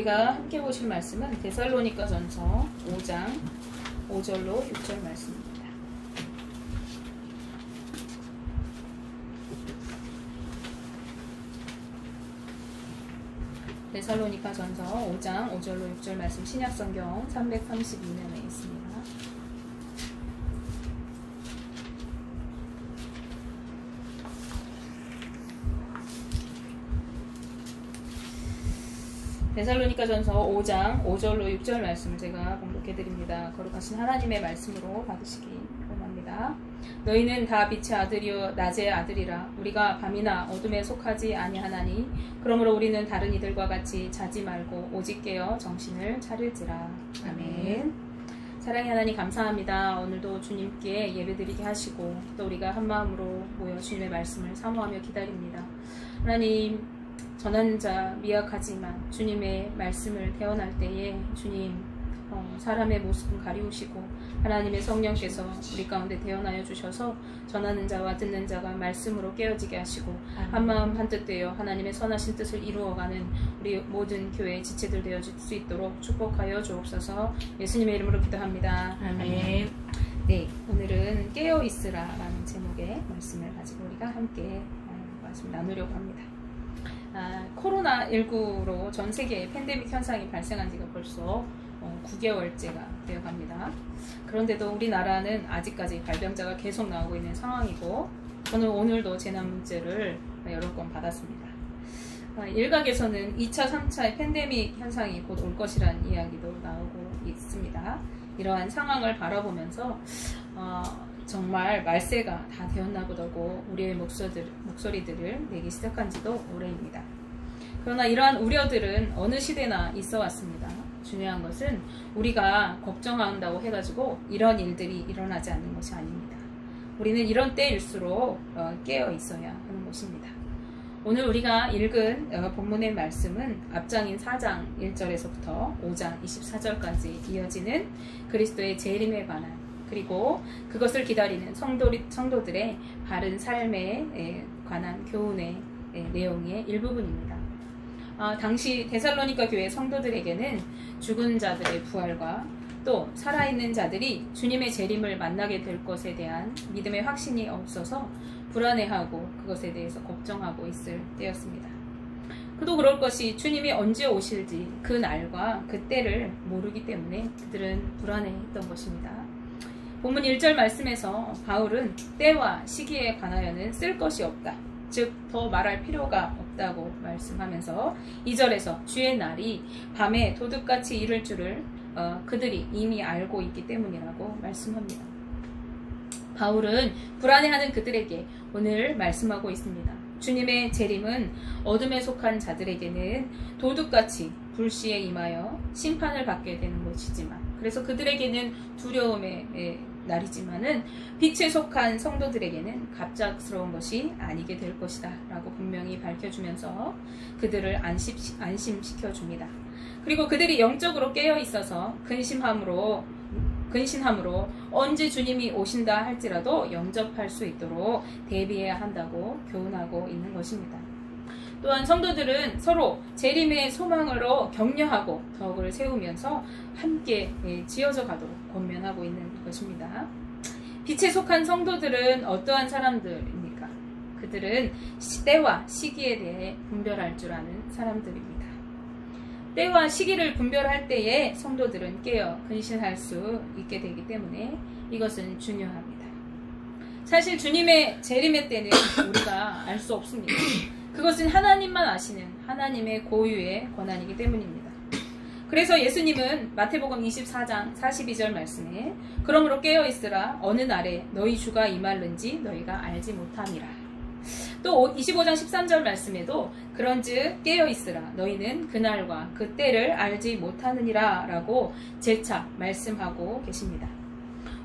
우리가 함께 보실 말씀은 데살로니가 전서 5장 5절로 6절 말씀입니다. 데살로니가 전서 5장 5절로 6절 말씀 신약성경 332면에 있습니다. 데살로니가 전서 5장 5절로 6절 말씀을 제가 공독해 드립니다. 거룩하신 하나님의 말씀으로 받으시기 원합니다. 너희는 다 빛의 아들이요 낮의 아들이라 우리가 밤이나 어둠에 속하지 아니하나니 그러므로 우리는 다른 이들과 같이 자지 말고 오직 깨어 정신을 차릴지라. 아멘. 사랑의 하나님 감사합니다. 오늘도 주님께 예배드리게 하시고 또 우리가 한 마음으로 모여 주님의 말씀을 사모하며 기다립니다. 하나님 전하는 자 미약하지만 주님의 말씀을 태어날 때에 주님 어, 사람의 모습은 가리우시고 하나님의 성령께서 우리 가운데 태어나여 주셔서 전하는 자와 듣는 자가 말씀으로 깨어지게 하시고 한마음 한뜻 되어 하나님의 선하신 뜻을 이루어가는 우리 모든 교회의 지체들 되어 질 수 있도록 축복하여 주옵소서 예수님의 이름으로 기도합니다. 아멘. 네, 오늘은 깨어 있으라라는 제목의 말씀을 가지고 우리가 함께 어, 말씀 나누려고 합니다. 아, 코로나19로 전 세계에 팬데믹 현상이 발생한 지가 벌써 어, 9개월째가 되어 갑니다. 그런데도 우리나라는 아직까지 발병자가 계속 나오고 있는 상황이고, 저는 오늘도 재난 문제를 여러 건 받았습니다. 아, 일각에서는 2차, 3차의 팬데믹 현상이 곧 올 것이라는 이야기도 나오고 있습니다. 이러한 상황을 바라보면서 어, 정말 말세가 다 되었나 보다고 우리의 목소리들, 목소리들을 내기 시작한 지도 오래입니다. 그러나 이러한 우려들은 어느 시대나 있어 왔습니다. 중요한 것은 우리가 걱정한다고 해가지고 이런 일들이 일어나지 않는 것이 아닙니다. 우리는 이런 때일수록 어, 깨어 있어야 하는 것입니다. 오늘 우리가 읽은 어, 본문의 말씀은 앞장인 4장 1절에서부터 5장 24절까지 이어지는 그리스도의 재림에 관한 그리고 그것을 기다리는 성도, 성도들의 바른 삶에 에, 관한 교훈의 에, 내용의 일부분입니다. 아, 당시 데살로니가 교회 성도들에게는 죽은 자들의 부활과 또 살아있는 자들이 주님의 재림을 만나게 될 것에 대한 믿음의 확신이 없어서 불안해하고 그것에 대해서 걱정하고 있을 때였습니다. 그도 그럴 것이 주님이 언제 오실지 그 날과 그 때를 모르기 때문에 그들은 불안해했던 것입니다. 본문 1절 말씀에서 바울은 때와 시기에 관하여는 쓸 것이 없다. 즉, 더 말할 필요가 없다고 말씀하면서 2절에서 주의 날이 밤에 도둑같이 이를 줄을 어, 그들이 이미 알고 있기 때문이라고 말씀합니다. 바울은 불안해하는 그들에게 오늘 말씀하고 있습니다. 주님의 재림은 어둠에 속한 자들에게는 도둑같이 불시에 임하여 심판을 받게 되는 것이지만 그래서 그들에게는 두려움의 날이지만은 빛에 속한 성도들에게는 갑작스러운 것이 아니게 될 것이다 라고 분명히 밝혀주면서 그들을 안심, 안심시켜 줍니다. 그리고 그들이 영적으로 깨어 있어서 근심함으로 근신함으로 언제 주님이 오신다 할지라도 영접할 수 있도록 대비해야 한다고 교훈하고 있는 것입니다. 또한 성도들은 서로 재림의 소망으로 격려하고 덕을 세우면서 함께 예, 지어져 가도록 권면하고 있는 것입니다. 빛에 속한 성도들은 어떠한 사람들입니까? 그들은 때와 시기에 대해 분별할 줄 아는 사람들입니다. 때와 시기를 분별할 때에 성도들은 깨어 근신할 수 있게 되기 때문에 이것은 중요합니다. 사실 주님의 재림의 때는 우리가 알 수 없습니다. 그것은 하나님만 아시는 하나님의 고유의 권한이기 때문입니다. 그래서 예수님은 마태복음 24장 42절 말씀에 그러므로 깨어 있으라 어느 날에 너희 주가 임할는지 너희가 알지 못함이라. 또 25장 13절 말씀에도 그런즉 깨어 있으라 너희는 그날과 그 때를 알지 못하느니라 라고 재차 말씀하고 계십니다.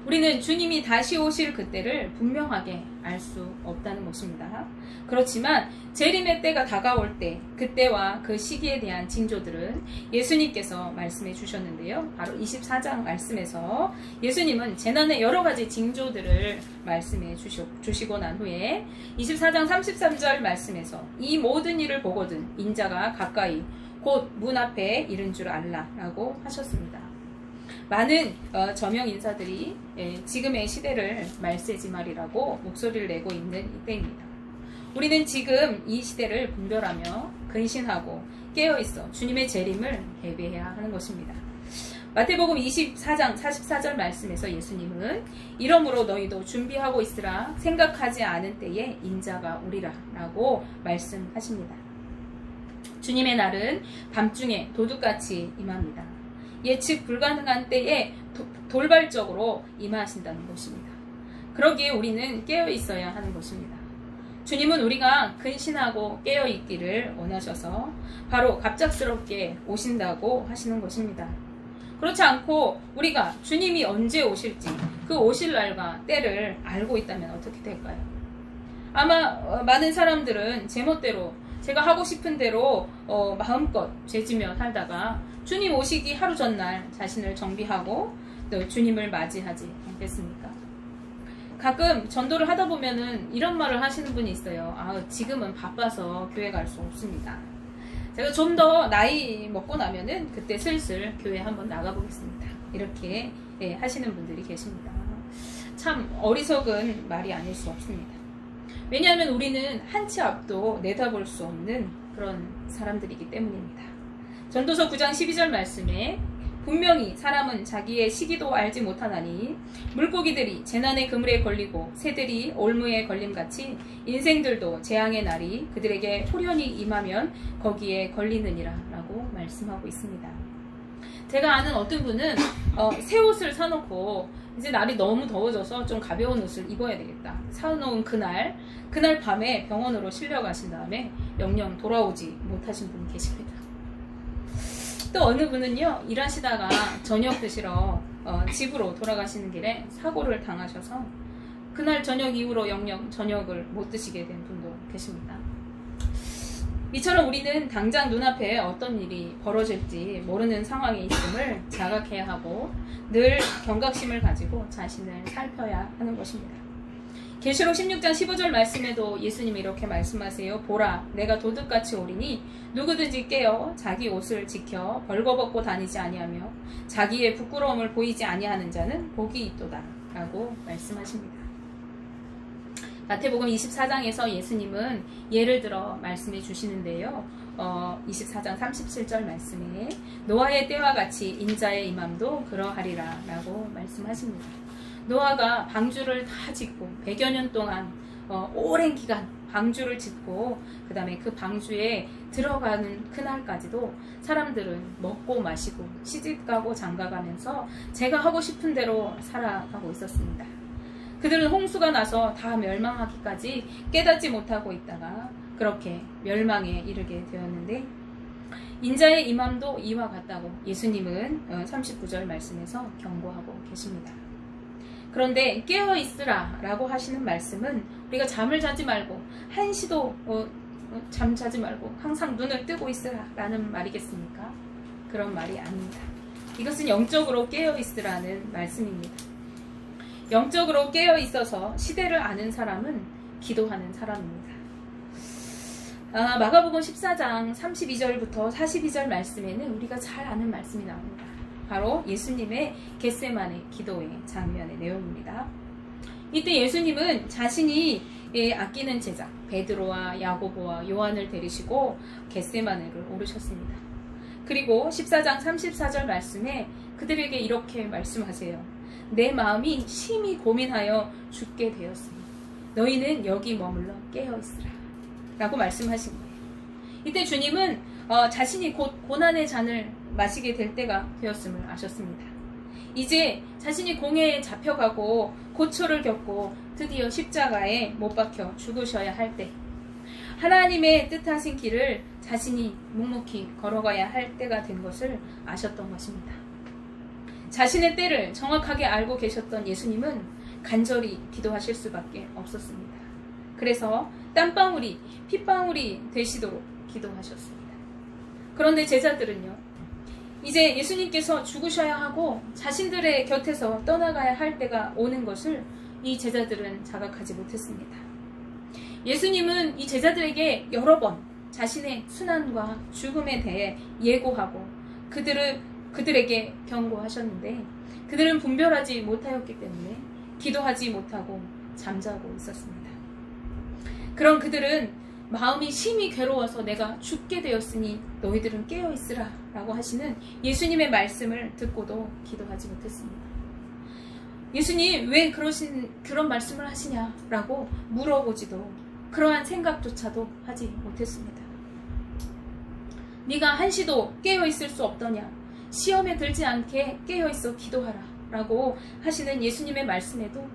우리는 주님이 다시 오실 그때를 분명하게 알 수 없다는 것입니다. 그렇지만 재림의 때가 다가올 때 그때와 그 시기에 대한 징조들은 예수님께서 말씀해 주셨는데요. 바로 24장 말씀에서 예수님은 재난의 여러 가지 징조들을 말씀해 주시고 난 후에 24장 33절 말씀에서 이 모든 일을 보거든 인자가 가까이 곧 문 앞에 이른 줄 알라 라고 하셨습니다. 많은 어, 저명 인사들이 예, 지금의 시대를 말세지 말이라고 목소리를 내고 있는 이때입니다. 우리는 지금 이 시대를 분별하며 근신하고 깨어있어 주님의 재림을 예배해야 하는 것입니다. 마태복음 24장 44절 말씀에서 예수님은 이러므로 너희도 준비하고 있으라 생각하지 않은 때에 인자가 오리라 라고 말씀하십니다. 주님의 날은 밤중에 도둑같이 임합니다. 예측 불가능한 때에 도, 돌발적으로 임하신다는 것입니다. 그러기에 우리는 깨어 있어야 하는 것입니다. 주님은 우리가 근신하고 깨어 있기를 원하셔서 바로 갑작스럽게 오신다고 하시는 것입니다. 그렇지 않고 우리가 주님이 언제 오실지 그 오실 날과 때를 알고 있다면 어떻게 될까요? 아마 어, 많은 사람들은 제멋대로 제가 하고 싶은 대로 어, 마음껏 죄지며 살다가 주님 오시기 하루 전날 자신을 정비하고 또 주님을 맞이하지 않겠습니까? 가끔 전도를 하다 보면은 이런 말을 하시는 분이 있어요. 아, 지금은 바빠서 교회 갈 수 없습니다. 제가 좀 더 나이 먹고 나면은 그때 슬슬 교회 한번 나가보겠습니다. 이렇게 예, 하시는 분들이 계십니다. 참 어리석은 말이 아닐 수 없습니다. 왜냐하면 우리는 한 치 앞도 내다볼 수 없는 그런 사람들이기 때문입니다. 전도서 9장 12절 말씀에 분명히 사람은 자기의 시기도 알지 못하나니 물고기들이 재난의 그물에 걸리고 새들이 올무에 걸림같이 인생들도 재앙의 날이 그들에게 호련히 임하면 거기에 걸리느니라 라고 말씀하고 있습니다. 제가 아는 어떤 분은 어, 새 옷을 사놓고 이제 날이 너무 더워져서 좀 가벼운 옷을 입어야 되겠다. 사놓은 그날, 그날 밤에 병원으로 실려가신 다음에 영영 돌아오지 못하신 분이 계십니다. 또 어느 분은요 일하시다가 저녁 드시러 어, 집으로 돌아가시는 길에 사고를 당하셔서 그날 저녁 이후로 영영 저녁을 못 드시게 된 분도 계십니다. 이처럼 우리는 당장 눈앞에 어떤 일이 벌어질지 모르는 상황에 있음을 자각해야 하고 늘 경각심을 가지고 자신을 살펴야 하는 것입니다. 계시록 16장 15절 말씀에도 예수님이 이렇게 말씀하세요. 보라, 내가 도둑같이 오리니 누구든지 깨어 자기 옷을 지켜 벌거벗고 다니지 아니하며 자기의 부끄러움을 보이지 아니하는 자는 복이 있도다. 라고 말씀하십니다. 마태복음 24장에서 예수님은 예를 들어 말씀해 주시는데요. 어, 24장 37절 말씀에 노아의 때와 같이 인자의 임함도 그러하리라 라고 말씀하십니다. 노아가 방주를 다 짓고 100여 년 동안 어, 오랜 기간 방주를 짓고 그 다음에 그 방주에 들어가는 그날까지도 사람들은 먹고 마시고 시집가고 장가가면서 제가 하고 싶은 대로 살아가고 있었습니다. 그들은 홍수가 나서 다 멸망하기까지 깨닫지 못하고 있다가 그렇게 멸망에 이르게 되었는데 인자의 임함도 이와 같다고 예수님은 39절 말씀에서 경고하고 계십니다. 그런데 깨어 있으라 라고 하시는 말씀은 우리가 잠을 자지 말고 한시도 어, 어, 잠 자지 말고 항상 눈을 뜨고 있으라 라는 말이겠습니까? 그런 말이 아닙니다. 이것은 영적으로 깨어 있으라는 말씀입니다. 영적으로 깨어 있어서 시대를 아는 사람은 기도하는 사람입니다. 아, 마가복음 14장 32절부터 42절 말씀에는 우리가 잘 아는 말씀이 나옵니다. 바로 예수님의 겟세만의 기도의 장면의 내용입니다. 이때 예수님은 자신이 예, 아끼는 제자 베드로와 야고보와 요한을 데리시고 겟세마네를 오르셨습니다. 그리고 14장 34절 말씀에 그들에게 이렇게 말씀하세요. 내 마음이 심히 고민하여 죽게 되었으니 너희는 여기 머물러 깨어 있으라. 라고 말씀하신 거예요. 이때 주님은 어, 자신이 곧 고난의 잔을 마시게 될 때가 되었음을 아셨습니다. 이제 자신이 공회에 잡혀가고 고초를 겪고 드디어 십자가에 못 박혀 죽으셔야 할 때, 하나님의 뜻하신 길을 자신이 묵묵히 걸어가야 할 때가 된 것을 아셨던 것입니다. 자신의 때를 정확하게 알고 계셨던 예수님은 간절히 기도하실 수밖에 없었습니다. 그래서 땀방울이 핏방울이 되시도록 기도하셨습니다. 그런데 제자들은요, 이제 예수님께서 죽으셔야 하고 자신들의 곁에서 떠나가야 할 때가 오는 것을 이 제자들은 자각하지 못했습니다. 예수님은 이 제자들에게 여러 번 자신의 순환과 죽음에 대해 예고하고 그들을 그들에게 경고하셨는데 그들은 분별하지 못하였기 때문에 기도하지 못하고 잠자고 있었습니다. 그런 그들은 마음이 심히 괴로워서 내가 죽게 되었으니 너희들은 깨어 있으라 라고 하시는 예수님의 말씀을 듣고도 기도하지 못했습니다. 예수님 왜 그러신 그런 말씀을 하시냐라고 물어보지도 그러한 생각조차도 하지 못했습니다. 네가 한시도 깨어 있을 수 없더냐 시험에 들지 않게 깨어 있어 기도하라 라고 하시는 예수님의 말씀에도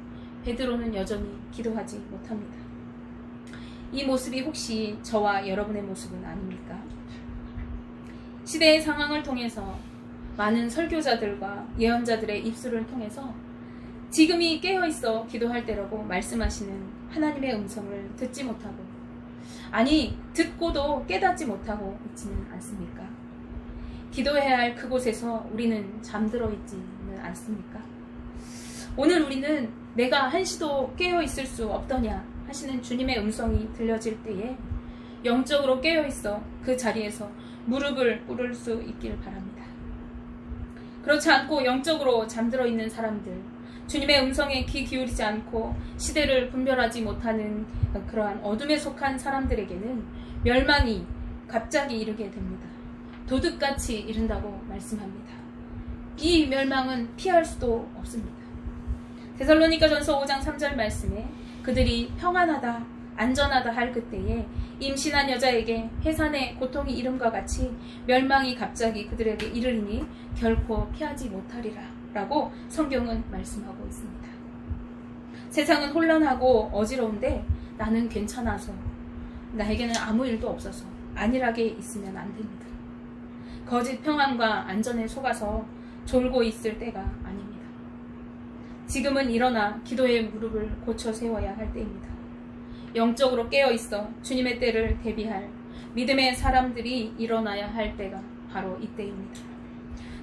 베드로는 여전히 기도하지 못합니다. 이 모습이 혹시 저와 여러분의 모습은 아닙니까? 시대의 상황을 통해서 많은 설교자들과 예언자들의 입술을 통해서 지금이 깨어 있어 기도할 때라고 말씀하시는 하나님의 음성을 듣지 못하고 아니 듣고도 깨닫지 못하고 있지는 않습니까? 기도해야 할 그곳에서 우리는 잠들어 있지는 않습니까? 오늘 우리는 내가 한시도 깨어 있을 수 없더냐 하시는 주님의 음성이 들려질 때에 영적으로 깨어 있어 그 자리에서 무릎을 꿇을 수 있길 바랍니다. 그렇지 않고 영적으로 잠들어 있는 사람들, 주님의 음성에 귀 기울이지 않고 시대를 분별하지 못하는 그러한 어둠에 속한 사람들에게는 멸망이 갑자기 이르게 됩니다. 도둑같이 이른다고 말씀합니다. 이 멸망은 피할 수도 없습니다. 데살로니가 전서 5장 3절 말씀에 그들이 평안하다, 안전하다 할 그때에 임신한 여자에게 해산의 고통이 이름과 같이 멸망이 갑자기 그들에게 이르리니 결코 피하지 못하리라 라고 성경은 말씀하고 있습니다. 세상은 혼란하고 어지러운데 나는 괜찮아서 나에게는 아무 일도 없어서 안일하게 있으면 안 됩니다. 거짓 평안과 안전에 속아서 졸고 있을 때가 아닙니다. 지금은 일어나 기도의 무릎을 고쳐 세워야 할 때입니다. 영적으로 깨어 있어 주님의 때를 대비할 믿음의 사람들이 일어나야 할 때가 바로 이때입니다.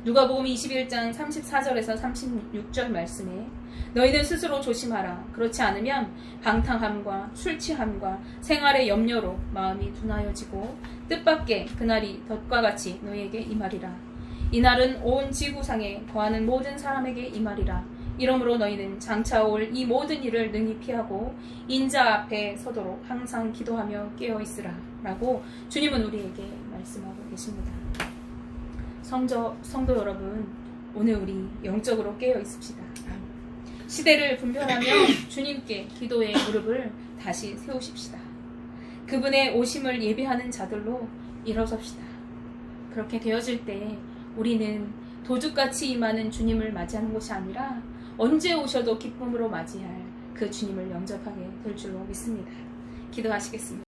누가복음 21장 34절에서 36절 말씀에 너희는 스스로 조심하라. 그렇지 않으면 방탕함과 술 취함과 생활의 염려로 마음이 둔하여지고 뜻밖의 그날이 덫과 같이 너희에게 임하리라. 이날은 온 지구상에 거하는 모든 사람에게 임하리라. 이러므로 너희는 장차 올 이 모든 일을 능히 피하고 인자 앞에 서도록 항상 기도하며 깨어 있으라. 라고 주님은 우리에게 말씀하고 계십니다. 성저, 성도 여러분, 오늘 우리 영적으로 깨어 있읍시다. 시대를 분별하며 주님께 기도의 무릎을 다시 세우십시다. 그분의 오심을 예비하는 자들로 일어섭시다. 그렇게 되어질 때 우리는 도둑같이 임하는 주님을 맞이하는 것이 아니라 언제 오셔도 기쁨으로 맞이할 그 주님을 영접하게 될 줄로 믿습니다. 기도하시겠습니다.